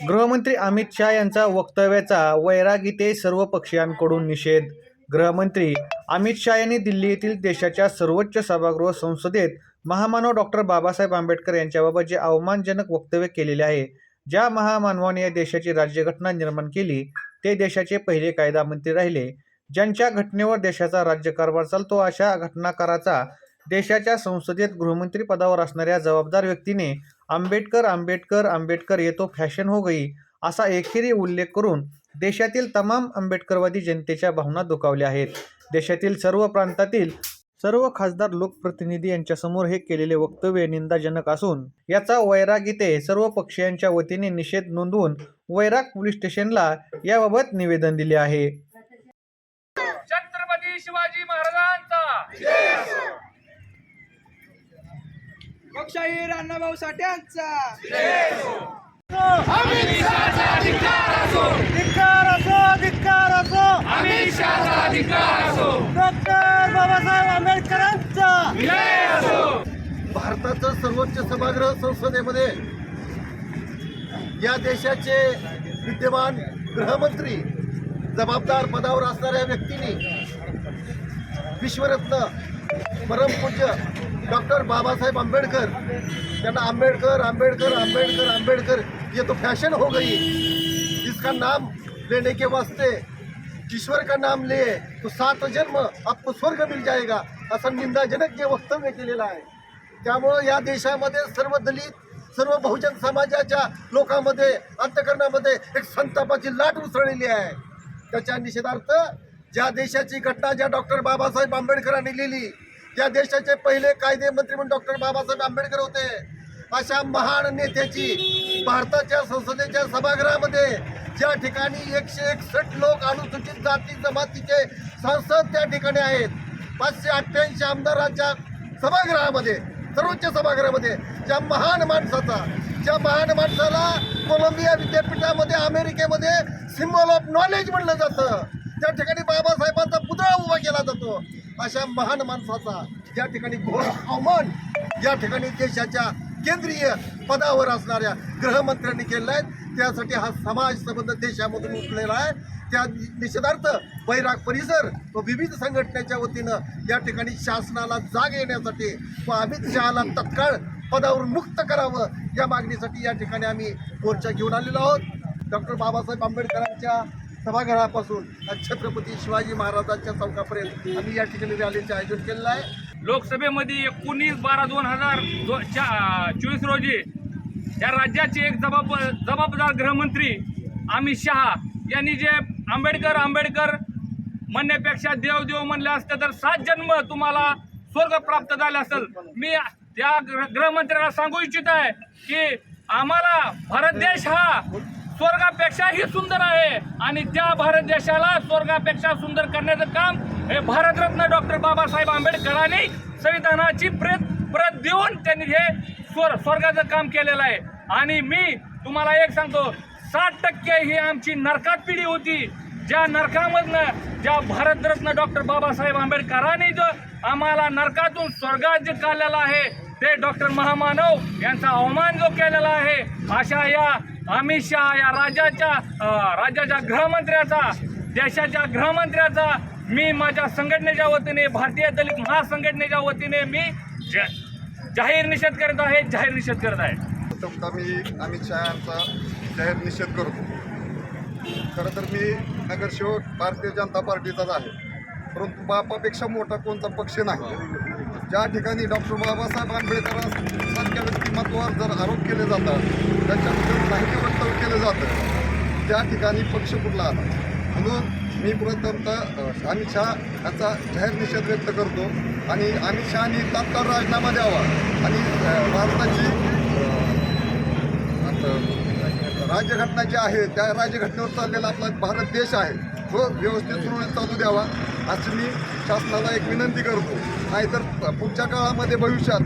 गृहमंत्री अमित शहा यांचा वक्तव्याचा वैरागीते सर्व पक्षीयांकडून निषेध. गृहमंत्री अमित शहा यांनी दिल्ली येथील देशाच्या सर्वोच्च सभागृह संसदेत महामानव डॉक्टर बाबासाहेब आंबेडकर यांच्याबाबत जे अवमानजनक वक्तव्य केलेले आहे ज्या महामानवाने या देशाची राज्यघटना निर्माण केली ते देशाचे पहिले कायदा मंत्री राहिले. ज्यांच्या घटनेवर देशाचा राज्यकारभार चालतो अशा घटनाकाराचा देशाच्या संसदेत गृहमंत्री पदावर असणाऱ्या जबाबदार व्यक्तीने आंबेडकर आंबेडकर आंबेडकर येतो फॅशन हो गई असा एकेरी उल्लेख करून देशातील तमाम आंबेडकरवादी जनतेच्या भावना दुखावल्या आहेत. देशातील सर्व प्रांतातील सर्व खासदार लोकप्रतिनिधी यांच्यासमोर हे केलेले वक्तव्य निंदाजनक असून याचा वैराग इथे सर्व पक्षीयांच्या वतीने निषेध नोंदवून वैराग पोलीस स्टेशनला याबाबत निवेदन दिले आहे. छत्रपती शिवाजी महाराजांचा. लोकशाहीर अण्णाभाऊ साठ्यांचा. धिक्कार असो धिक्कार असो अमित शहाचा अधिकार असो डॉक्टर बाबासाहेब आंबेडकरांचा विजय असो भारताचं सर्वोच्च सभागृह संसदेमध्ये या देशाचे विद्यमान गृहमंत्री जबाबदार पदावर असणाऱ्या व्यक्तींनी विश्वरत्न परमपूज्य डॉक्टर बाबासाहेब आंबेडकर. त्यांना आंबेडकर आंबेडकर आंबेडकर आंबेडकर ये तो फैशन हो गई. इसका नाम लेने के वास्ते ईश्वर का नाम ले तो सात जन्म आपको स्वर्ग मिल जाएगा असं निंदाजनक जे वक्तव्य केलेलं आहे. त्यामुळं या देशामध्ये सर्व दलित सर्व बहुजन समाजाच्या लोकांमध्ये अंतकरणामध्ये एक संतापाची लाट उसळलेली आहे. त्याच्या निषेधार्थ ज्या देशाची घटना ज्या डॉक्टर बाबासाहेब आंबेडकरांनी लिहिली ज्या देशाचे पहिले कायदे मंत्री म्हणून डॉक्टर बाबासाहेब आंबेडकर होते अशा महान नेत्याची भारताच्या संसदेच्या सभागृहामध्ये ज्या ठिकाणी एकशे एकसष्ट लोक अनुसूचित जाती जमातीचे संसद त्या ठिकाणी आहेत पाचशे अठ्ठ्याऐंशी आमदारांच्या सभागृहामध्ये सर्वोच्च सभागृहामध्ये ज्या महान माणसाचा ज्या महान माणसाला कोलंबिया विद्यापीठामध्ये अमेरिकेमध्ये सिम्बॉल ऑफ नॉलेज म्हणलं जातं त्या ठिकाणी बाबासाहेबांचा पुतळा उभा केला जातो. अशा महान माणसाचा या ठिकाणी घोर अवमान या ठिकाणी देशाच्या केंद्रीय पदावर असणाऱ्या गृहमंत्र्यांनी केलेला आहे त्यासाठी हा समाज संबंध देशामधून उठलेला आहे. त्या निषेधार्थ बैराग परिसर व विविध संघटनेच्या वतीनं या ठिकाणी शासनाला जाग येण्यासाठी व अमित शहाला तत्काळ पदावरून मुक्त करावं या मागणीसाठी या ठिकाणी आम्ही मोर्चा घेऊन आलेलो आहोत. डॉक्टर बाबासाहेब आंबेडकरांच्या सभागृहापासून छत्रपती शिवाजी महाराजांच्या चौकापर्यंत आम्ही या ठिकाणी रॅलीचे आयोजन केलेलं आहे. लोकसभेमध्ये एकोणीस बारा दोन हजार दो- चोवीस रोजी या राज्याचे एक जबाब जबाबदार गृहमंत्री अमित शहा यांनी जे आंबेडकर आंबेडकर म्हणण्यापेक्षा देव देव म्हणले असते तर सात जन्म तुम्हाला स्वर्ग प्राप्त झाले असेल. मी त्या गृह गृहमंत्र्याला सांगू इच्छित आहे की आम्हाला भारत देश हा स्वर्गापेक्षाही सुंदर आहे. आणि त्या भारत देशाला स्वर्गापेक्षा सुंदर करण्याचं काम हे भारतरत्न डॉक्टर बाबासाहेब आंबेडकरांनी संविधानाची प्रत प्रत देऊन त्यांनी हे स्वर स्वर्गाचं काम केलेलं आहे. आणि मी तुम्हाला एक सांगतो साठ टक्के ही आमची नरकात पिढी होती. ज्या नरकामधनं ज्या भारतरत्न डॉक्टर बाबासाहेब आंबेडकरांनी जो आम्हाला नरकातून स्वर्गात जे काढलेलं आहे ते डॉक्टर महामानव यांचा अवमान जो केलेला आहे अशा या अमित शहा या राज्याच्या राज्याच्या गृहमंत्र्याचा देशाच्या गृहमंत्र्याचा मी माझ्या संघटनेच्या वतीने भारतीय दलित महासंघटनेच्या वतीने मी जा- जाहीर निषेध करत आहे जाहीर निषेध करत आहे. मी अमित शहा यांचा जाहीर निषेध करतो. खरं तर मी नगरसेवक भारतीय जनता पार्टीचाच आहे. परंतु बापापेक्षा मोठा कोणता पक्ष नाही. ज्या ठिकाणी डॉक्टर बाबासाहेब आंबेडकरांसारख्या व्यक्तिमत्वावर जर आरोप केले जातात त्याच्याबद्दल माहिती वक्तव्य केलं जातं. त्या ठिकाणी पक्ष कुठला आला? म्हणून मी प्रथमतः अमित शहा ह्याचा जाहीर निषेध व्यक्त करतो. आणि अमित शहानी तात्काळ राजीनामा द्यावा. आणि भारताची आता राज्यघटना जी आहे त्या राज्यघटनेवर चाललेला आपला भारत देश आहे तो व्यवस्थित सुरळीत चालू द्यावा. अशी मी शासनाला एक विनंती करतो. नाहीतर पुढच्या काळामध्ये भविष्यात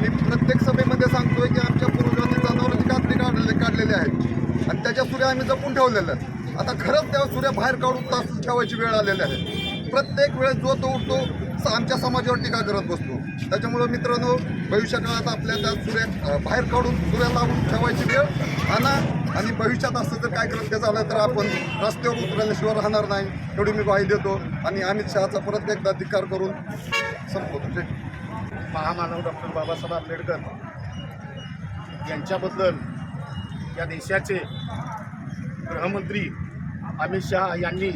मी प्रत्येक सभेमध्ये सांगतोय की आमच्या पूर्वजांनी जनावरांची कात्री काढलेले काढलेली आहेत आणि त्याच्या सूर्या आम्ही जपून ठेवलेल्या आहेत. आता खरंच त्या सूर्या बाहेर काढून तास ठेवायची वेळ आलेली आहे. प्रत्येक वेळेस जो तो उठतो स- आमच्या समाजावर टीका करत बसतो. त्याच्यामुळं मित्रांनो भविष्य काळात आपल्या त्या सूर्या बाहेर काढून सूर्या लावून ठेवायची वेळ आणि आणि भविष्यात असं जर काय कृत्य झालं तर आपण रस्त्यावर उतरल्याशिवाय राहणार नाही एवढी मी ग्वाही देतो. आणि अमित शहाचा परत एकदा धिक्कार करून संपवतो. महामानव डॉक्टर बाबासाहेब आंबेडकर यांच्याबद्दल या देशाचे गृहमंत्री अमित शहा यांनी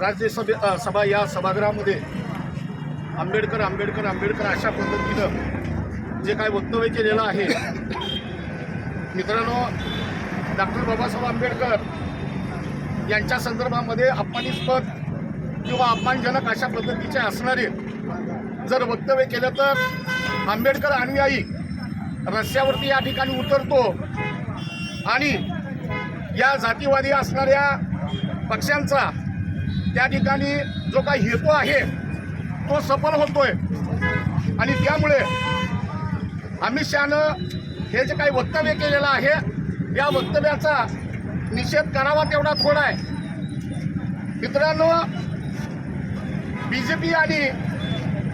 राज्यसभे सभा या सभागृहामध्ये आंबेडकर आंबेडकर आंबेडकर अशा पद्धतीनं जे काय वक्तव्य केलेलं आहे मित्रांनो डॉक्टर बाबासाहेब आंबेडकर यांच्या संदर्भामध्ये अपमानिस्पद किंवा अपमानजनक अशा पद्धतीचे असणारे जर वक्तव्य केलं तर आंबेडकर अनुयायी रस्त्यावरती या ठिकाणी उतरतो आणि या जातीवादी असणाऱ्या पक्षांचा त्या ठिकाणी जो काही हेतू आहे तो सफल होतोय. आणि त्यामुळे अमित शहानं हे जे काही वक्तव्य केलेलं आहे या वक्तव्याचा निषेध करावा तेवढा थोडा आहे. मित्रांनो बी जे पी आणि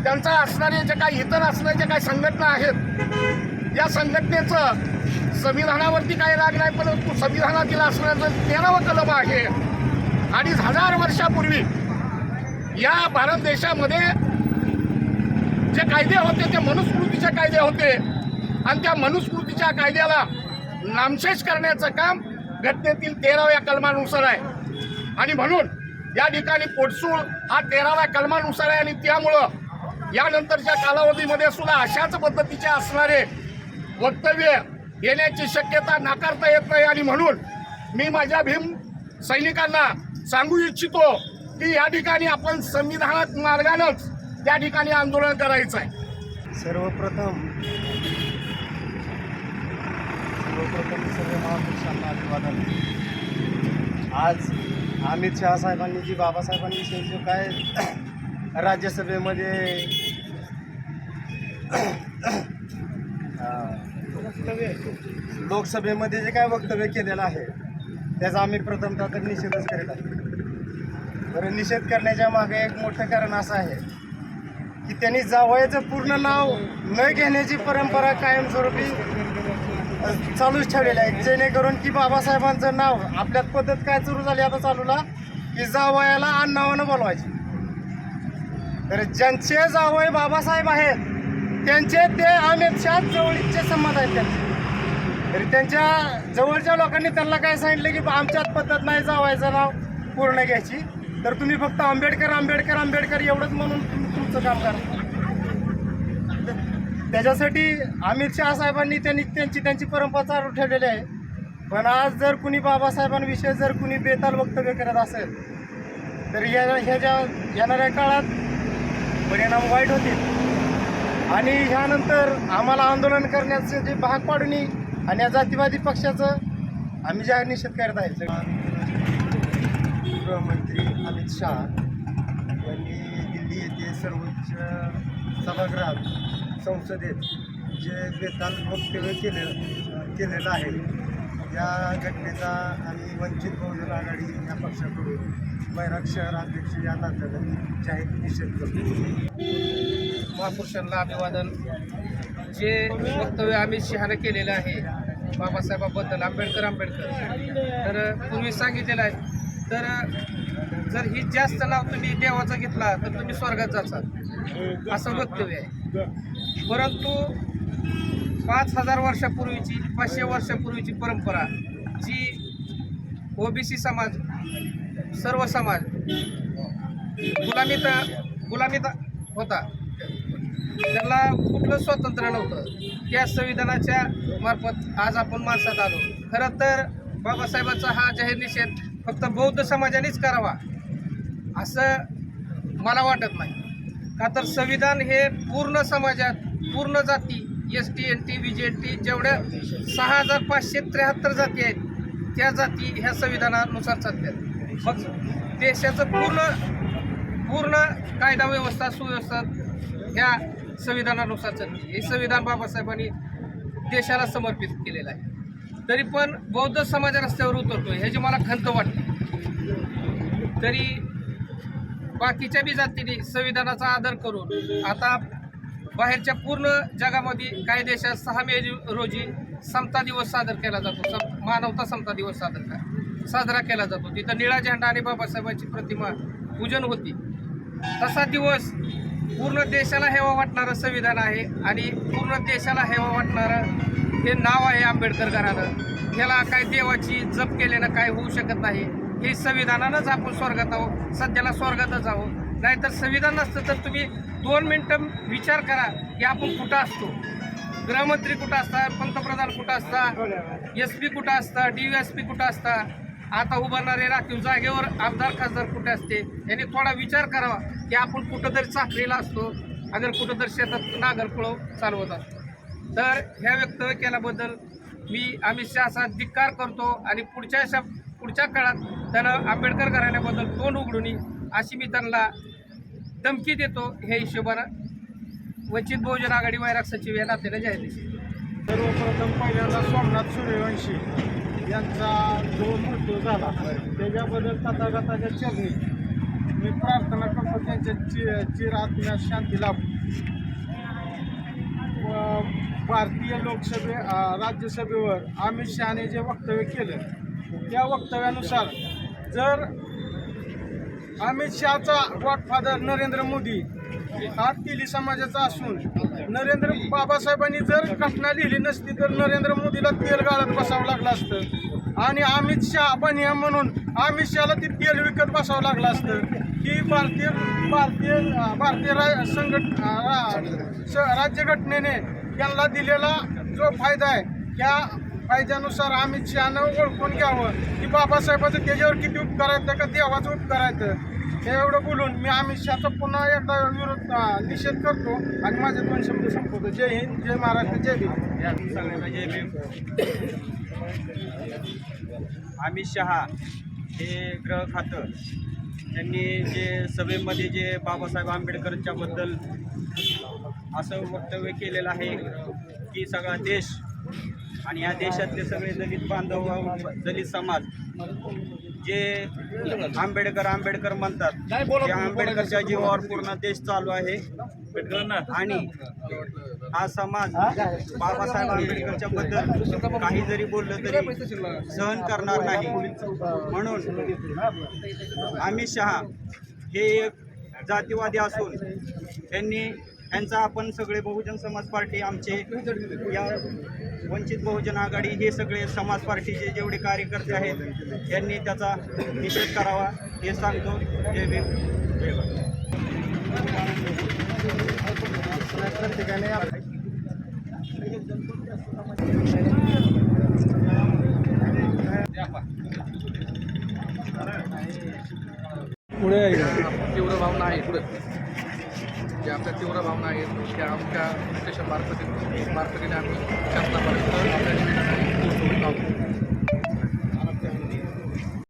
त्यांचा असणारे जे काही इतर असणारे जे काही संघटना आहेत या संघटनेचं संविधानावरती काही राग नाही परंतु संविधानातील असणारं तेरावं कलम आहे. आणि हजार वर्षापूर्वी या भारत देशामध्ये जे कायदे होते ते मनुस्मृतीचे कायदे होते. आणि त्या मनुस्मृतीच्या कायद्याला नामशेष करण्याचं काम घटनेतील तेराव्या कलमानुसार आहे. आणि म्हणून या ठिकाणी पोटसूळ हा तेराव्या कलमानुसार आहे आणि त्यामुळं यानंतरच्या कालावधीमध्ये सुद्धा अशाच पद्धतीचे असणारे वक्तव्य येण्याची शक्यता नाकारता येत नाही. आणि म्हणून मी माझ्या भीम सैनिकांना सांगू इच्छितो की या ठिकाणी आपण संविधानात मार्गानंच त्या ठिकाणी आंदोलन करायचं आहे. सर्वप्रथम सर्वप्रथम सर्व महापुरुषांना आज अमित शहा साहेबांनी जी बाबासाहेबांविषयी जो काय राज्यसभेमध्ये लोकसभेमध्ये जे काय वक्तव्य केलेलं आहे त्याचा आम्ही प्रथमतः तर निषेधच करीत आहे बरं निषेध करण्याच्या मागे एक मोठं कारण असं आहे की त्यांनी जावयाचं पूर्ण नाव न घेण्याची परंपरा कायमस्वरूपी चालूच ठेवलेलं आहे. जेणेकरून की बाबासाहेबांचं नाव आपल्यात पद्धत काय सुरू झाली आता चालूला की जावयाला आण्णावानं बोलवायची. तर ज्यांचे जावय बाबासाहेब आहेत त्यांचे ते अमित शहा जवळचे संबंध आहेत त्यांचे. तरी त्यांच्या जवळच्या लोकांनी त्यांना काय सांगितलं की आमच्यात पद्धत नाही जावायचं नाव पूर्ण घ्यायची. तर तुम्ही फक्त आंबेडकर आंबेडकर आंबेडकर एवढंच म्हणून तुम्ही तुमचं काम करा. त्याच्यासाठी अमित शहा साहेबांनी त्यांनी त्यांची त्यांची परंपरा चालू ठेवलेली आहे. पण आज जर कुणी बाबासाहेबांविषयी जर कुणी बेताल वक्तव्य करत असेल तर या ह्याच्या येणाऱ्या काळात परिणाम वाईट होतील. आणि ह्यानंतर आम्हाला आंदोलन करण्याचं जे भाग पाडून आणि या जातीवादी पक्षाचं आम्ही जाहीर निषेध करत आहे. गृहमंत्री अमित शहा यांनी दिल्ली येथे सर्वोच्च सभागृहात संसदेत जे बेताल वक्तव्य केले केलेलं आहे या घटनेचा आणि वंचित बहुजन आघाडी या पक्षाकडून बैराग शहर अध्यक्ष या नात्याने जाहीर निषेध करतो. महापुरुषांना अभिवादन. जे वक्तव्य अमित शहानं केलेलं आहे बाबासाहेबाबद्दल आंबेडकर आंबेडकर तर पूर्वी सांगितलेलं आहे तर जर ही जास्त नाव तुम्ही देवाचा घेतला तर तुम्ही स्वर्गात जाचाल. असं वक्तव्य आहे. परंतु पाच हजार वर्षापूर्वीची पाचशे वर्षापूर्वीची परंपरा जी ओबीसी समाज सर्व समाज गुलामीत गुलामीत होता. त्याला कुठलं स्वातंत्र्य नव्हतं. त्या संविधानाच्या मार्फत आज आपण माणसात आलो. खरं तर बाबासाहेबांचा हा जाहीर निषेध फक्त बौद्ध समाजानेच करावा असं मला वाटत नाही. का तर संविधान हे पूर्ण समाजात पूर्ण जाती S T N T B J N T जेवढ्या सहा हजार पाचशे त्र्याहत्तर जाती आहेत त्या जाती ह्या संविधानानुसार चालतात मग देशाचं पूर्ण पूर्ण कायदा व्यवस्था सुव्यवस्था ह्या संविधानानुसार चालते हे संविधान बाबासाहेबांनी देशाला समर्पित केलेलं आहे. तरी पण बौद्ध समाज रस्त्यावर उतरतो ह्याची मला खंत वाटते. तरी बाकीच्या बी जातीने संविधानाचा आदर करून आता बाहेरच्या पूर्ण जगामध्ये काही देशात सहा मे रोजी समता दिवस सादर केला जातो. सम मानवता समता दिवस सादर साजरा केला जातो. तिथं निळा झेंडा आणि बाबासाहेबांची प्रतिमा पूजन होती. तसा दिवस पूर्ण देशाला हेवा वाटणारं संविधान आहे आणि पूर्ण देशाला हेवा वाटणारं हे नाव आहे आंबेडकर घरानं ह्याला काय देवाची जप केल्यानं काय होऊ शकत नाही. हे संविधानानंच आपण स्वर्गात आहोत सध्याला स्वर्गातच आहोत. नाहीतर संविधान नसतं तर तुम्ही दोन मिनटं विचार करा की आपण कुठं असतो. गृहमंत्री कुठं असतात पंतप्रधान कुठं असतात एस पी कुठं असता डी एस पी कुठं असता आता उभारणारे राखीव जागेवर आमदार खासदार कुठे असते? यांनी थोडा विचार करावा की आपण कुठंतरी चाकरीला असतो अगर कुठंतरी शेतात नागर चालवत असतो. तर ह्या वक्तव्य केल्याबद्दल मी अमित शहाचा धिक्कार करतो आणि पुढच्या अशा पुढच्या काळात त्यानं आंबेडकर घराण्याबद्दल तोंड उघडून अशी मी त्यांना धमकी देतो हे हिशोबानं वंचित बहुजन आघाडी वैराग सचिव या नात्याने जाहीर सर्वप्रथम पहिल्यांदा सोमनाथ सूर्यवंशी यांचा जो मृत्यू झाला त्याच्याबद्दल तथागताच्या चरणी मी प्रार्थना करतो त्यांच्या चि चिरात्म्या शांती लाभू. भारतीय लोकसभे राज्यसभेवर अमित शहाने जे वक्तव्य केलं त्या वक्तव्यानुसार जर अमित शहाचा गॉडफादर नरेंद्र मोदी हा तिली समाजाचा असून नरेंद्र बाबासाहेबांनी जर घटना लिहिली नसती तर नरेंद्र मोदीला तेल गाळत बसावं लागलं असतं. आणि अमित शहा बनिया म्हणून अमित शहाला ती तेल विकत बसावं लागलं असतं. की भारतीय भारतीय भारतीय रा संघट रा- राज्यघटनेने यांना दिलेला जो फायदा आहे त्या फायद्यानुसार अमित शहानं ओळखून घ्यावं. की बाबासाहेबाचं त्याच्यावर किती उपकार आहेत का देवाचं उपकार आहेत. हे एवढं बोलून मी अमित शहाचा पुन्हा एकदा विरोध निषेध करतो. आणि माझे दोन शब्द संपवतो. जय हिंद जय महाराष्ट्र जय भीम. जय भीम. अमित शहा हे ग्रह खातं. त्यांनी जे सभेमध्ये जे बाबासाहेब आंबेडकरांच्या बद्दल असं वक्तव्य केलेलं आहे की सगळा देश आणि या देशातले सगळे दलित बांधव दलित समाज जे आंबेडकर आंबेडकर म्हणतात त्या आंबेडकरच्या जीवावर पूर्ण देश चालू आहे. आणि हा समाज बाबासाहेब आंबेडकरच्या बद्दल काही जरी बोललं तरी सहन करणार नाही. म्हणून अमित शहा हे एक जातीवादी असून त्यांनी यांचा आपण सगळे बहुजन समाज पार्टी आमचे या वंचित बहुजन आघाडी हे सगळे समाज पार्टीचे जेवढे कार्यकर्ते आहेत यांनी त्याचा निषेध करावा हे सांगतो. जय भीम. जय प्रत्येकाने तीव्र भावना आहे पुढं. ज्या आमच्या तीव्र भावना आहेत की आमच्या विशेष मार्फतीने आम्ही शासनापर्यंत आपल्या